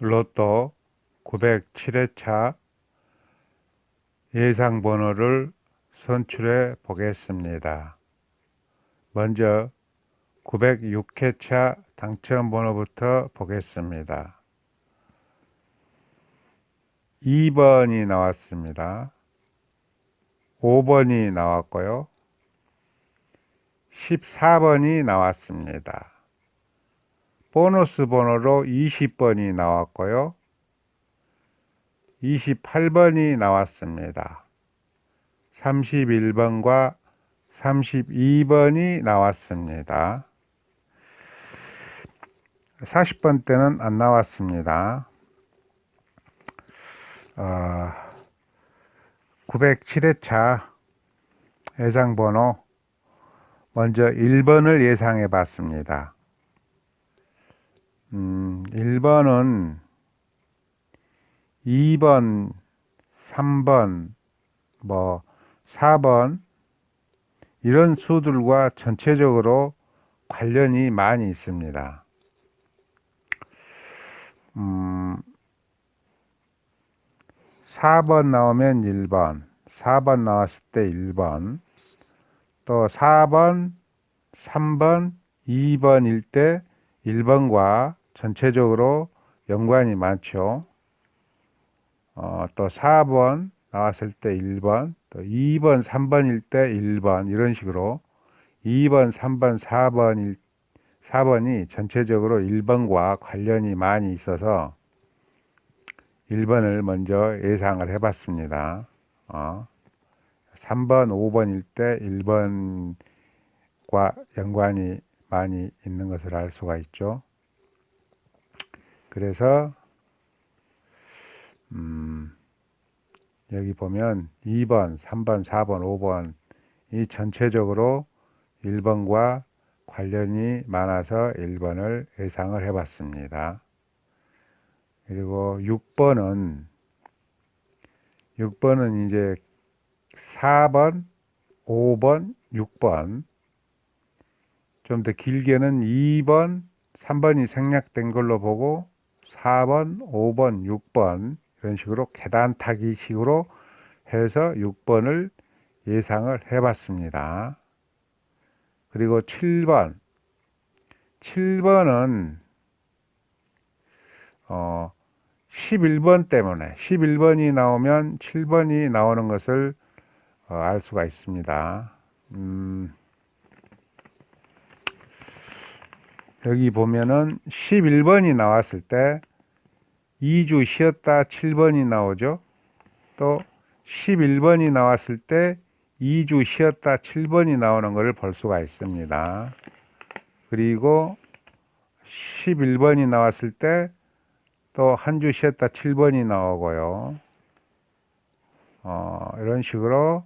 로또 907회차 예상 번호를 선출해 보겠습니다. 먼저 906회차 당첨 번호부터 보겠습니다. 2번이 나왔습니다. 5번이 나왔고요. 14번이 나왔습니다. 보너스 번호로 20번이 나왔고요. 28번이 나왔습니다. 31번과 32번이 나왔습니다. 40번 때는 안 나왔습니다. 어, 907회차 예상 번호 먼저 1번을 예상해 봤습니다. 음, 1번은 2번, 3번, 뭐 4번 이런 수들과 전체적으로 관련이 많이 있습니다. 음, 4번 나오면 1번, 4번 나왔을 때 1번, 또 4번, 3번, 2번일 때 1번과 전체적으로 연관이 많죠. 어, 또 4번 나왔을 때 1번, 또 2번, 3번일 때 1번 이런 식으로 2번, 3번, 4번 4번이 전체적으로 1번과 관련이 많이 있어서 1번을 먼저 예상을 해봤습니다. 어, 3번, 5번일 때 1번과 연관이 많이 있는 것을 알 수가 있죠. 그래서 음, 여기 보면 2번, 3번, 4번, 5번 이 전체적으로 1번과 관련이 많아서 1번을 예상을 해봤습니다. 그리고 6번은 6번은 이제 4번, 5번, 6번 좀 더 길게는 2번, 3번이 생략된 걸로 보고 4번, 5번, 6번 이런 식으로 계단 타기 식으로 해서 6번을 예상을 해봤습니다. 그리고 7번. 7번은 어 11번 때문에 11번이 나오면 7번이 나오는 것을 어, 알 수가 있습니다. 음, 여기 보면은 11번이 나왔을 때 2주 쉬었다 7번이 나오죠. 또 11번이 나왔을 때 2주 쉬었다 7번이 나오는 것을 볼 수가 있습니다. 그리고 11번이 나왔을 때 또 한 주 쉬었다 7번이 나오고요. 어, 이런 식으로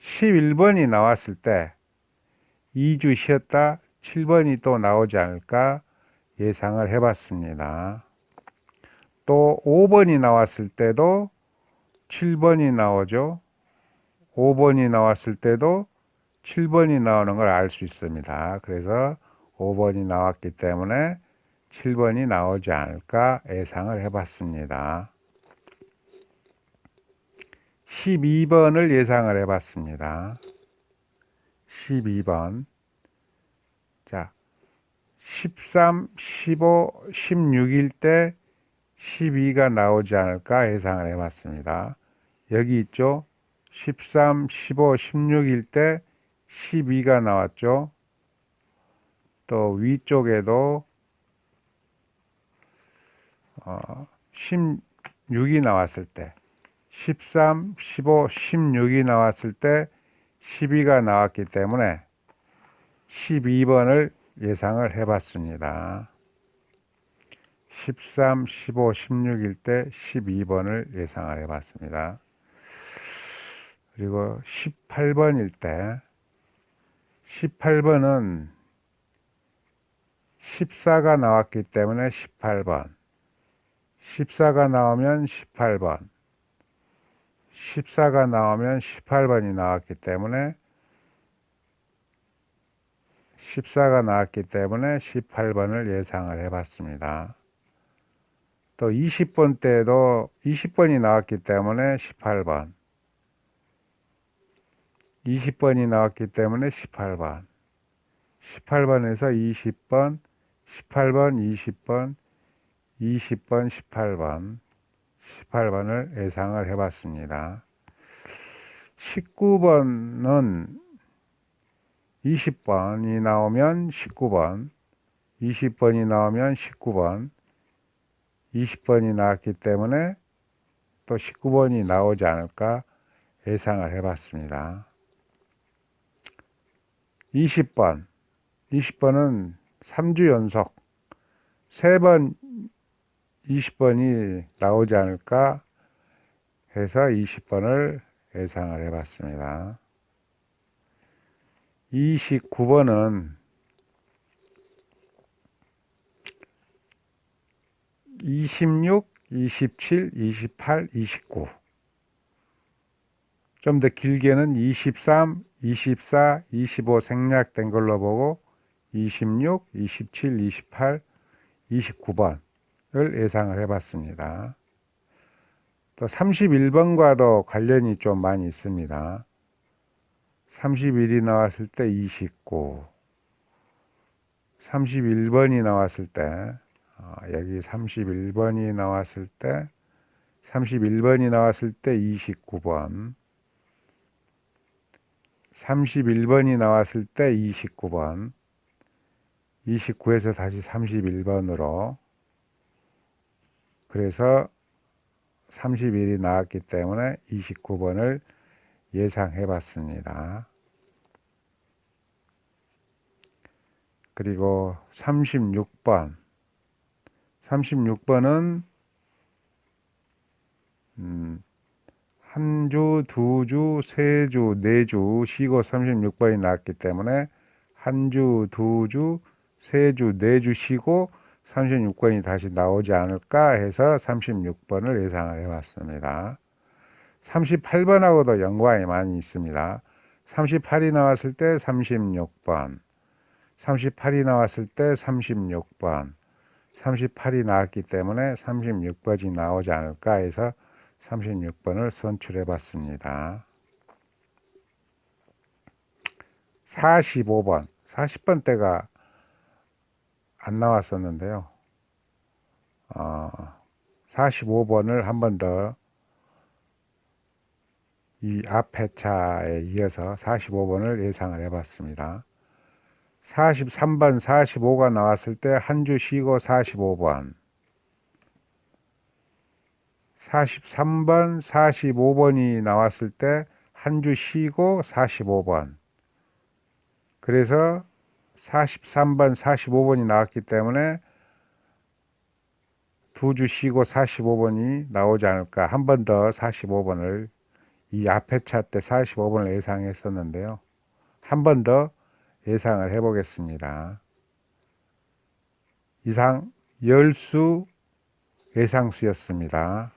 11번이 나왔을 때 2주 쉬었다 7번이 또 나오지 않을까 예상을 해봤습니다. 또 5번이 나왔을 때도 7번이 나오죠. 5번이 나왔을 때도 7번이 나오는 걸 알 수 있습니다. 그래서 5번이 나왔기 때문에 7번이 나오지 않을까 예상을 해봤습니다. 12번을 예상을 해봤습니다. 12번. 자, 13, 15, 16일 때 12가 나오지 않을까 예상을 해봤습니다. 여기 있죠. 13, 15, 16일 때 12가 나왔죠. 또 위쪽에도 어, 16이 나왔을 때 13, 15, 16이 나왔을 때 12가 나왔기 때문에 12번을 예상을 해봤습니다. 13, 15, 16일 때 12번을 예상을 해봤습니다. 그리고 18번일 때 18번은 14가 나왔기 때문에 18번 14가 나오면 18번 14가 나오면 18번이 나왔기 때문에 14가 나왔기 때문에 18번을 예상을 해봤습니다. 또 20번 때도 20번이 나왔기 때문에 18번. 20번이 나왔기 때문에 18번. 18번에서 20번, 18번, 20번, 20번, 18번, 18번을 예상을 해봤습니다. 19번은 20번이 나오면 19번, 20번이 나오면 19번, 20번이 나왔기 때문에 또 19번이 나오지 않을까 예상을 해봤습니다. 20번, 20번은 3주 연속 3번 20번이 나오지 않을까 해서 20번을 예상을 해봤습니다. 29번은 26, 27, 28, 29. 좀더 길게는 23, 24, 25 생략된 걸로 보고 26, 27, 28, 29번을 예상을 해봤습니다. 또 31번과도 관련이 좀 많이 있습니다. 31이 나왔을 때 29, 31번이 나왔을 때, 어, 여기 31번이 나왔을 때, 31번이 나왔을 때 29번, 31번이 나왔을 때 29번, 29에서 다시 31번으로, 그래서 31이 나왔기 때문에 29번을 예상해 봤습니다. 그리고 36번. 36번은 음, 한 주, 두 주, 세 주, 네 주 쉬고 36번이 나왔기 때문에 한 주, 두 주, 세 주, 네 주 쉬고 36번이 다시 나오지 않을까 해서 36번을 예상을 해봤습니다. 38번하고도 연관이 많이 있습니다. 38이 나왔을 때 36번, 38이 나왔을 때 36번, 38이 나왔기 때문에 36번이 나오지 않을까 해서 36번을 선출해 봤습니다. 45번, 40번 때가 안 나왔었는데요. 어, 45번을 한 번 더 이 앞에 차에 이어서 45번을 예상을 해봤습니다. 43번, 45가 나왔을 때 한 주 쉬고 45번. 43번, 45번이 나왔을 때 한 주 쉬고 45번. 그래서 43번, 45번이 나왔기 때문에 두 주 쉬고 45번이 나오지 않을까. 한 번 더 45번을 이 앞에 차 때 45번을 예상했었는데요. 한 번 더 예상을 해보겠습니다. 이상 열수 예상수였습니다.